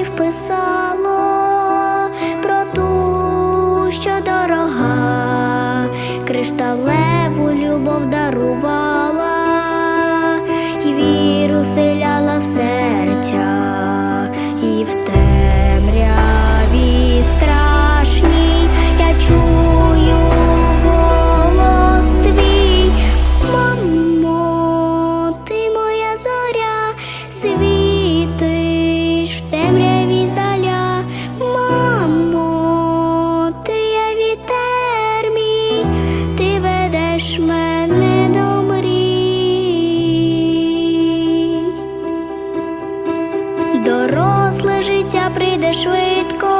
Чехів писало про ту, що дорога, кришталеву любов дарувала і віру селяла все. Доросле прийде швидко,